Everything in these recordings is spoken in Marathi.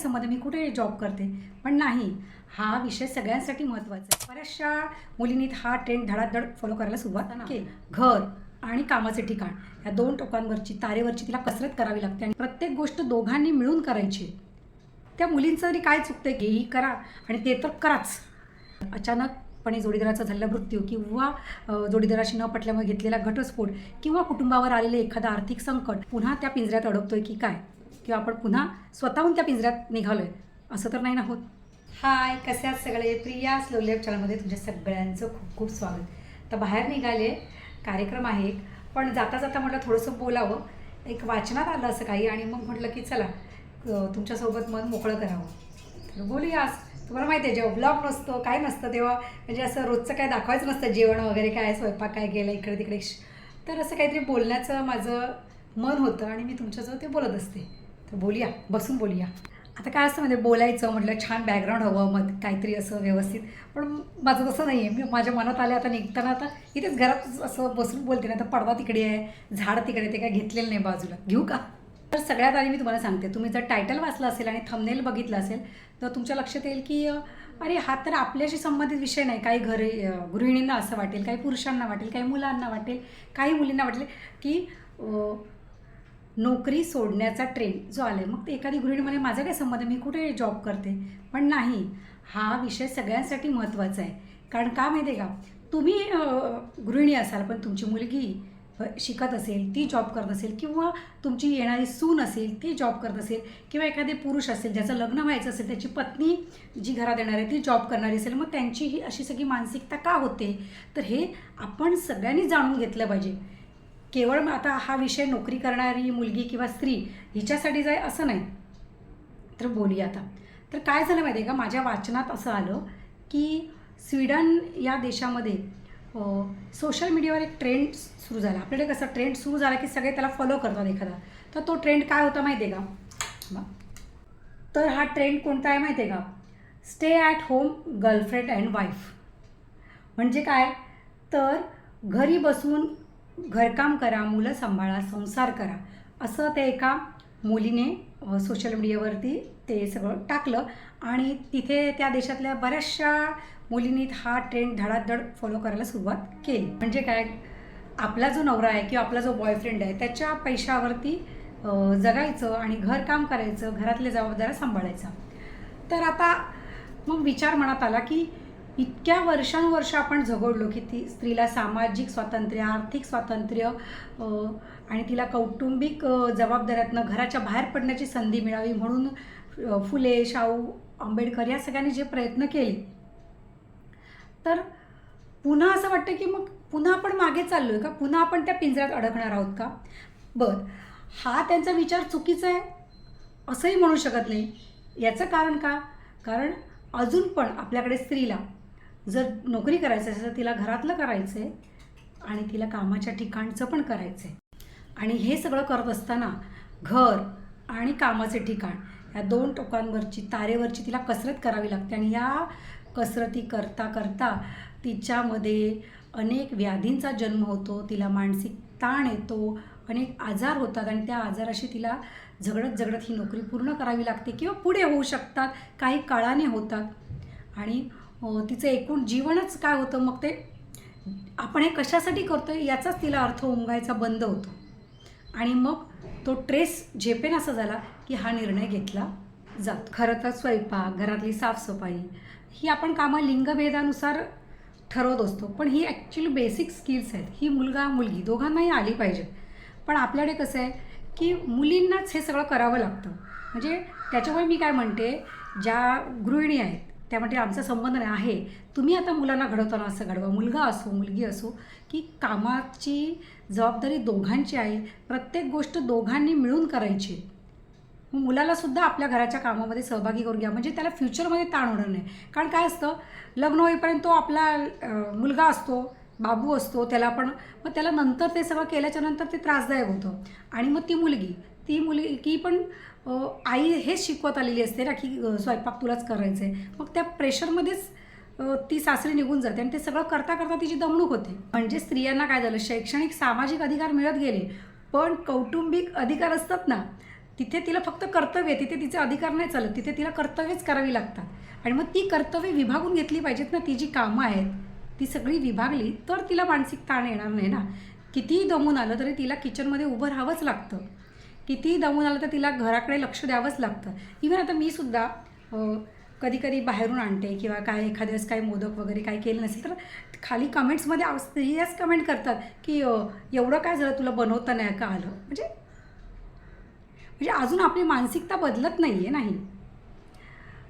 संबंध मी कुठे जॉब करते? पण नाही हा विषय सगळ्यांसाठी महत्त्वाचा आहे. बऱ्याचशा मुलींनी हा ट्रेंड धडाधड फॉलो करायला सुरुवात केली. घर आणि कामाचे ठिकाण. या दोन टोकांवरची तारेवरची तिला कसरत करावी लागते आणि प्रत्येक गोष्ट दोघांनी मिळून करायची. त्या मुलींचं तरी काय चुकतंय? की ही करा आणि ते तर कराच. अचानकपणे जोडीदाराचा झालेला मृत्यू किंवा जोडीदाराशी न पटल्यामुळे घेतलेला घटस्फोट किंवा कुटुंबावर आलेलं एखादं आर्थिक संकट पुन्हा त्या पिंजऱ्यात अडकतोय की काय? किंवा आपण पुन्हा स्वतःहून त्या पिंजऱ्यात निघालो आहे असं तर नाही ना होत? हाय कसे आहात सगळे? प्रिया स्लोलेप चॅनलमध्ये तुमच्या सगळ्यांचं खूप खूप स्वागत. तर बाहेर निघाले कार्यक्रम आहे एक पण जाता जाता म्हटलं थोडंसं बोलावं. एक वाचनात आलं असं काही आणि मग म्हटलं की चला तुमच्यासोबत मन मोकळं करावं. तर बोलूया आज. तुम्हाला माहिती आहे जेव्हा ब्लॉग नसतो काय नसतं तेव्हा म्हणजे असं रोजचं काय दाखवायचं नसतं जेवण वगैरे काय स्वयंपाक काय गेलं इकडे तिकडे. तर असं काहीतरी बोलण्याचं माझं मन होतं आणि मी तुमच्याजवळ ते बोलत असते. तर बोलूया बसून बोलूया. आता काय असतं म्हणजे बोलायचं म्हटलं छान बॅकग्राऊंड हवं मग काहीतरी असं व्यवस्थित. पण माझं तसं नाही आहे मी माझ्या मनात आले आता निघताना आता इथेच घरात असं बसून बोलते ना तर पडदा तिकडे आहे झाड तिकडे ते काय घेतलेलं नाही बाजूला. घेऊ का? तर सगळ्यात आधी मी तुम्हाला सांगते. तुम्ही जर टायटल वाचलं असेल आणि थंबनेल बघितलं असेल तर तुमच्या लक्षात येईल की अरे हा तर आपल्याशी संबंधित विषय नाही. काही घर गृहिणींना असं वाटेल काही पुरुषांना वाटेल काही मुलांना वाटेल काही मुलींना वाटेल की नोकरी सोडण्याचा ट्रेंड जो आला आहे मग ते एखादी गृहिणी म्हणे माझा काय संबंध? मी कुठे जॉब करते? पण नाही. हा विषय सगळ्यांसाठी महत्त्वाचा आहे. कारण का माहिती आहे का? तुम्ही गृहिणी असाल पण तुमची मुलगी शिकत असेल ती जॉब करत असेल किंवा तुमची येणारी सून असेल ती जॉब करत असेल किंवा एखादे पुरुष असेल ज्याचं लग्न व्हायचं असेल त्याची पत्नी जी घरात येणार आहे ती जॉब करणारी असेल मग त्यांची ही अशी सगळी मानसिकता का होते? तर हे आपण सगळ्यांनी जाणून घेतलं पाहिजे. केवळ मग आता हा विषय नोकरी करणारी मुलगी किंवा स्त्री हिच्यासाठी जाय असं नाही. तर बोलूया आता. तर काय झालं माहिती आहे का? माझ्या वाचनात असं आलं की स्वीडन या देशामध्ये सोशल मीडियावर एक ट्रेंड सुरू झाला. आपल्याकडे कसं ट्रेंड सुरू झाला की सगळे त्याला फॉलो करतात एखादा. तर तो ट्रेंड काय होता माहिती आहे का तर हा ट्रेंड कोणता आहे माहिती आहे का? Stay at home girlfriend and wife म्हणजे काय? तर घरी बसून घरकाम करा मुलं सांभाळा संसार करा. असं ते एका मुलीने सोशल मीडियावरती ते सगळं टाकलं आणि तिथे त्या देशातल्या बऱ्याचशा मुलींनी हा ट्रेंड धडाधड फॉलो करायला सुरुवात केली. म्हणजे काय? आपला जो नवरा आहे किंवा आपला जो बॉयफ्रेंड आहे त्याच्या पैशावरती जगायचं आणि घरकाम करायचं घरातल्या जबाबदाऱ्या सांभाळायचा तर आता मग विचार मनात आला की इतक्या वर्षानुवर्ष आपण झगडलो की ती स्त्रीला सामाजिक स्वातंत्र्य आर्थिक स्वातंत्र्य आणि तिला कौटुंबिक जबाबदाऱ्यातनं घराच्या बाहेर पडण्याची संधी मिळावी म्हणून फुले शाहू आंबेडकर या सगळ्यांनी जे प्रयत्न केले. तर पुन्हा असं वाटतं की मग पुन्हा आपण मागे चाललो आहे का? पुन्हा आपण त्या पिंजऱ्यात अडकणार आहोत का? बरं हा त्यांचा विचार चुकीचा आहे असंही म्हणू शकत नाही. याचं कारण का? कारण अजून पण आपल्याकडे स्त्रीला जर नोकरी करायचं असेल तर तिला घरातलं करायचं आहे आणि तिला कामाच्या ठिकाणचं पण करायचं आहे आणि हे सगळं करत असताना घर आणि कामाचे ठिकाण या दोन टोकांवरची तारेवरची तिला कसरत करावी लागते. आणि या कसरती करता करता तिच्यामध्ये अनेक व्याधींचा जन्म होतो तिला मानसिक ताण येतो अनेक आजार होतात आणि त्या आजाराशी तिला झगडत झगडत ही नोकरी पूर्ण करावी लागते किंवा पुढे होऊ शकतात काही काळाने होतात. आणि तिचं एकूण जीवनच काय होतं मग ते आपण हे कशासाठी करतो आहे याचाच तिला अर्थ उमगायचा बंद होतो. आणि मग तो ट्रेस झेपेन असा झाला की हा निर्णय घेतला जातो. खरं तर स्वयंपाक घरातली साफसफाई ही आपण कामं लिंगभेदानुसार ठरवत असतो. पण ही ॲक्च्युली बेसिक स्किल्स आहेत. ही मुलगा मुलगी दोघांनाही आली पाहिजे. पण आपल्याकडे कसं आहे की मुलींनाच हे सगळं करावं लागतं. म्हणजे त्याच्यामुळे मी काय म्हणते ज्या गृहिणी आहेत त्यामध्ये आमचा संबंध नाही आहे. तुम्ही आता मुलांना घडवताना असं घडवा. मुलगा असो मुलगी असो की कामाची जबाबदारी दोघांची आहे. प्रत्येक गोष्ट दोघांनी मिळून करायची. मुलालासुद्धा मग आपल्या घराच्या कामामध्ये सहभागी करून घ्या. म्हणजे त्याला फ्युचरमध्ये ताण होणार नाही. कारण काय असतं लग्न होईपर्यंत तो आपला मुलगा असतो बाबू असतो त्याला पण मग त्याला नंतर ते सगळं केल्याच्यानंतर ते त्रासदायक होतं. आणि मग ती मुलगी ती मुलगी पण आई हेच शिकवत आलेली असते ना की स्वयंपाक तुलाच करायचं आहे मग त्या प्रेशरमध्येच ती सासरी निघून जाते आणि ते सगळं करता करता तिची दमणूक होते. म्हणजे स्त्रियांना काय झालं शैक्षणिक सामाजिक अधिकार मिळत गेले पण कौटुंबिक अधिकार असतात ना तिथे तिला फक्त कर्तव्य तिथे तिचे अधिकार नाही चालत तिथे तिला कर्तव्यच करावी लागतात. आणि मग ती कर्तव्य विभागून घेतली पाहिजेत ना ती जी कामं आहेत ती सगळी विभागली तर तिला मानसिक ताण येणार नाही ना. कितीही दमून आलं तरी तिला किचनमध्ये उभं राहावंच लागतं. कितीही दमून आलं तर तिला घराकडे लक्ष द्यावंच लागतं. इव्हन आता मी सुद्धा कधी कधी बाहेरून आणते किंवा काय एखाद्या काही मोदक वगैरे काही केलं नसेल तर खाली कमेंट्समध्ये आव- स्त्रियाच कमेंट करतात की एवढं काय झालं तुला बनवता नाही का आलं? म्हणजे म्हणजे अजून आपली मानसिकता बदलत नाही आहे नाही?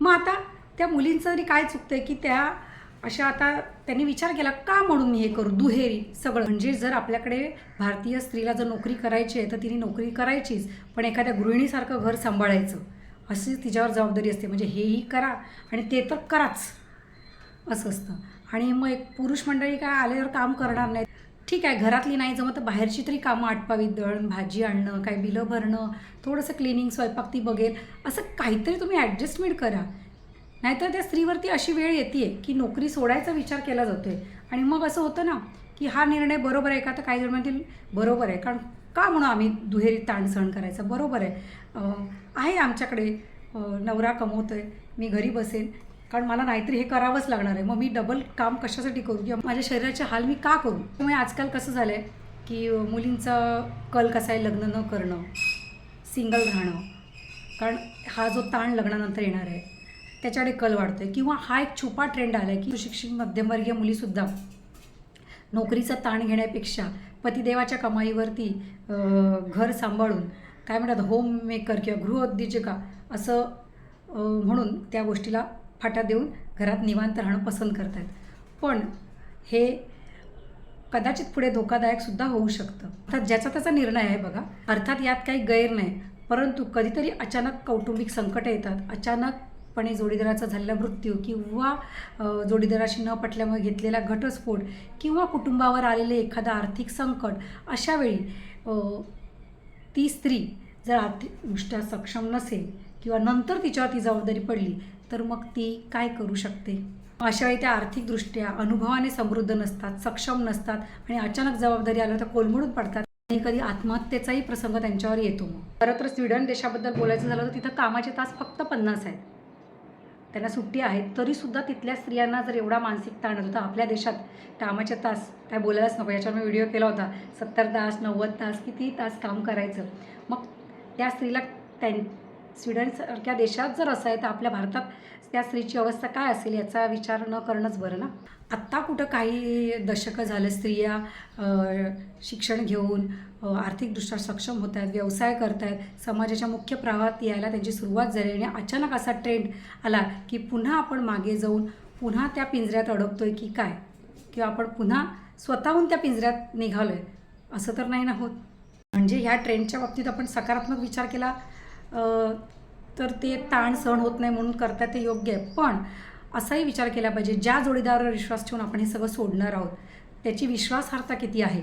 मग आता त्या मुलींचं तरी काय चुकतं आहे की त्या अशा आता त्यांनी विचार केला का म्हणून मी हे करू? दुहेरी सगळं. म्हणजे जर आपल्याकडे भारतीय स्त्रीला जर नोकरी करायची आहे तर तिने नोकरी करायचीच पण एखाद्या गृहिणीसारखं घर सांभाळायचं अशी तिच्यावर जबाबदारी असते. म्हणजे हेही करा आणि ते तर कराच असं असतं. आणि मग एक पुरुष मंडळी काय आल्यावर काम करणार नाहीत. ठीक आहे घरातली नाही जमत तर बाहेरची तरी कामं आटपावीत दळण भाजी आणणं काय बिलं भरणं थोडंसं क्लिनिंग स्वयंपाक ती बघेल असं काहीतरी तुम्ही ॲडजस्टमेंट करा. नाहीतर त्या स्त्रीवरती अशी वेळ येते की नोकरी सोडायचा विचार केला जातो आहे आणि मग असं होतं ना की हा निर्णय बरोबर आहे का? तर काही जण म्हणतील बरोबर आहे. कारण का म्हणून आम्ही दुहेरी ताण सहन करायचा? बरोबर आहे. आहे आमच्याकडे नवरा कमवतो आहे मी घरी बसेन. कारण मला नाहीतरी हे करावंच लागणार आहे. मग मी डबल काम कशासाठी करू? किंवा माझ्या शरीराचे हाल मी का करू? त्यामुळे आजकाल कसं झालं आहे की मुलींचा कल कसा आहे लग्न न करणं सिंगल राहणं. कारण हा जो ताण लग्नानंतर येणार आहे त्याच्याकडे कल वाढतोय. किंवा हा एक छुपा ट्रेंड आला आहे की सुशिक्षित मध्यमवर्गीय मुलीसुद्धा नोकरीचा ताण घेण्यापेक्षा पतिदेवाच्या कमाईवरती घर सांभाळून काय म्हणतात होम मेकर किंवा गृहोद्योजिका असं म्हणून त्या गोष्टीला फाटा देऊन घरात निवांत राहणं पसंत करत आहेत पण हे कदाचित पुढे धोकादायक सुद्धा होऊ शकतं. अर्थात ज्याचा त्याचा निर्णय आहे बघा. अर्थात यात काही गैर नाही. परंतु कधीतरी अचानक कौटुंबिक संकट येतात. अचानक पणे जोडीदाराचा झालेला मृत्यू किंवा जोडीदाराशी न पटल्यामुळे घेतलेला घटस्फोट किंवा कुटुंबावर आलेले एखादं आर्थिक संकट अशावेळी ती स्त्री जर आर्थिकदृष्ट्या सक्षम नसेल किंवा नंतर तिच्यावर ती जबाबदारी पडली तर मग ती काय करू शकते? अशा वेळी त्या आर्थिकदृष्ट्या अनुभवाने समृद्ध नसतात सक्षम नसतात आणि अचानक जबाबदारी आल्यावर तर कोलमडून पडतात. कधी कधी आत्महत्येचाही प्रसंग त्यांच्यावर येतो मग. खरं तर स्वीडन देशाबद्दल बोलायचं झालं तर तिथं कामाचे तास फक्त पन्नास आहेत. त्यांना सुट्टी आहे तरीसुद्धा तिथल्या स्त्रियांना जर एवढा मानसिक ताण होता आपल्या देशात कामाचे तास काय बोलायलाच नको याच्यावर मी व्हिडिओ केला होता. सत्तर तास नव्वद तास किती तास काम करायचं? मग त्या स्त्रीला त्यां स्वीडनसारख्या देशात जर असं आहे तर आपल्या भारतात त्या स्त्रीची अवस्था काय असेल याचा विचार न करणंच बरं ना? आत्ता कुठं काही दशकं झालं स्त्रिया शिक्षण घेऊन आर्थिकदृष्ट्या सक्षम होत आहेत व्यवसाय करत आहेत समाजाच्या मुख्य प्रवाहात यायला त्यांची सुरुवात झाली आणि अचानक असा ट्रेंड आला की पुन्हा आपण मागे जाऊन पुन्हा त्या पिंजऱ्यात अडकतोय की काय? किंवा आपण पुन्हा स्वतःहून त्या पिंजऱ्यात निघालो आहे असं तर नाही ना होत. म्हणजे ह्या ट्रेंडच्या बाबतीत आपण सकारात्मक विचार केला तर ते ताण सहन होत नाही म्हणून करता ते योग्य आहे. पण असाही विचार केला पाहिजे ज्या जोडीदारावर विश्वास ठेवून आपण हे सगळं सोडणार आहोत त्याची विश्वासार्हता किती आहे?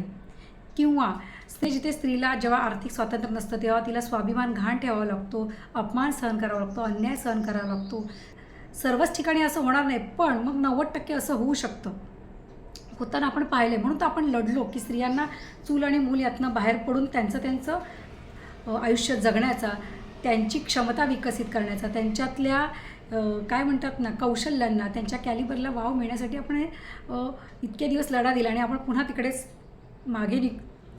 किंवा स्त्री जिथे स्त्रीला जेव्हा आर्थिक स्वातंत्र्य नसतं तेव्हा तिला स्वाभिमान घाण ठेवावा लागतो अपमान सहन करावा लागतो अन्याय सहन करावा लागतो. सर्वच ठिकाणी असं होणार नाही पण मग नव्वद टक्के असं होऊ शकतं. होताना आपण पाहिले म्हणून तर आपण लढलो की स्त्रियांना चूल आणि मूल यातनं बाहेर पडून त्यांचं त्यांचं आयुष्य जगण्याचा त्यांची क्षमता विकसित करण्याचा त्यांच्यातल्या काय म्हणतात ना कौशल्यांना त्यांच्या कॅलिबरला वाव मिळण्यासाठी आपण इतके दिवस लढा दिला आणि आपण पुन्हा तिकडेच मागे नि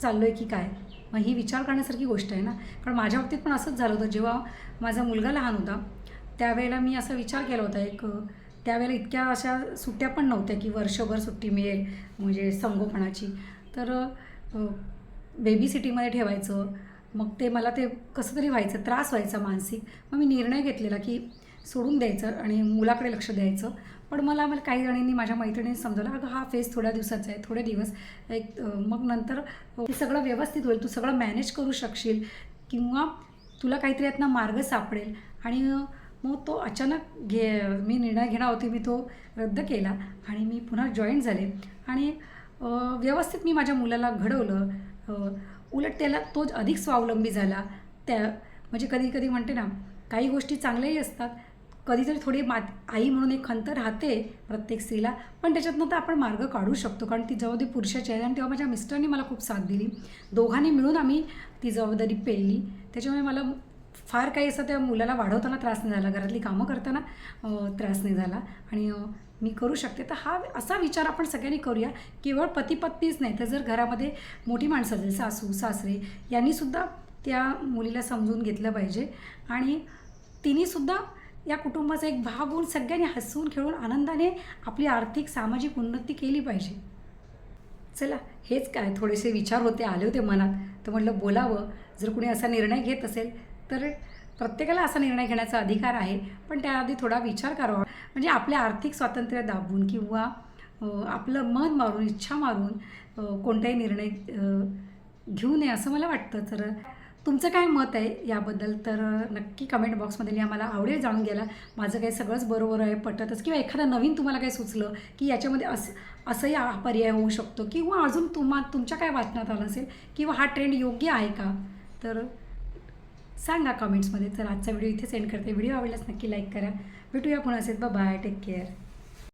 चाललो आहे की काय? मग ही विचार करण्यासारखी गोष्ट आहे ना. कारण माझ्या बाबतीत पण असंच झालं होतं. जेव्हा माझा मुलगा लहान होता त्यावेळेला मी असा विचार केला होता एक त्यावेळेला इतक्या अशा सुट्ट्या पण नव्हत्या की वर्षभर सुट्टी मिळेल म्हणजे संगोपनाची. तर बेबी सिटीमध्ये ठेवायचं मग ते मला ते कसं तरी व्हायचं त्रास व्हायचा मानसिक. मग मी निर्णय घेतलेला की सोडून द्यायचं आणि मुलाकडे लक्ष द्यायचं. पण मला मला काही जणींनी माझ्या मैत्रिणींनी समजवलं अगं हा फेस थोड्या दिवसाचा आहे थोडे दिवस. एक मग नंतर अ, हे सगळं व्यवस्थित होईल तू सगळं मॅनेज करू शकशील किंवा तुला काहीतरी यातनं मार्ग सापडेल. आणि मग तो अचानक घे मी निर्णय घेणार होती मी तो रद्द केला आणि मी पुन्हा जॉईन झाले. आणि व्यवस्थित मी माझ्या मुलाला घडवलं. उलट त्याला तो अधिक स्वावलंबी झाला. त्या म्हणजे कधी कधी म्हणते ना काही गोष्टी चांगल्याही असतात. कधीतरी थोडी मात आई म्हणून एक खंत राहते प्रत्येक स्त्रीला पण त्याच्यातनं तर आपण मार्ग काढू शकतो. कारण ती जबाबदारी पुरुषाची आहे. आणि तेव्हा माझ्या मिस्टरनी मला खूप साथ दिली. दोघांनी मिळून आम्ही ती जबाबदारी पेलली. त्याच्यामुळे मला फार काही असं त्या मुलाला वाढवताना त्रास नाही झाला. घरातली कामं करताना त्रास नाही झाला. आणि मी करू शकते. तर हा असा विचार आपण सगळ्यांनी करूया. केवळ पती पत्नीच नाही तर जर घरामध्ये मोठी माणसं असेल सासू सासरे यांनीसुद्धा त्या मुलीला समजून घेतलं पाहिजे. आणि तिनेसुद्धा या कुटुंबाचा एक भाग होऊन सगळ्यांनी हसून खेळून आनंदाने आपली आर्थिक सामाजिक उन्नती केली पाहिजे. चला हेच काय थोडेसे विचार होते आले होते मनात. तर म्हटलं बोलावं. जर कुणी असा निर्णय घेत असेल तर प्रत्येकाला असा निर्णय घेण्याचा अधिकार आहे. पण त्याआधी थोडा विचार करावा. म्हणजे आपले आर्थिक स्वातंत्र्य दाबून किंवा आपलं मन मारून इच्छा मारून कोणताही निर्णय घेऊ नये असं मला वाटतं. तर तुमचं काय मत आहे याबद्दल? तर नक्की कमेंट बॉक्समध्ये लिहा मला आवडेल जाणून घ्यायला. माझं काही सगळंच बरोबर आहे पटतच. किंवा एखादा नवीन तुम्हाला काही सुचलं की याच्यामध्ये असं असंही हा पर्याय होऊ शकतो. किंवा अजून तुम्हा तुमच्या काय वाचनात आलं असेल? किंवा हा ट्रेंड योग्य आहे का? तर सांगा कमेंट्समध्ये तर आजचा व्हिडिओ इथे सेंड करते. व्हिडिओ आवडल्यास नक्की लाईक करा. भेटूया पुन्हा असेल बाय टेक केअर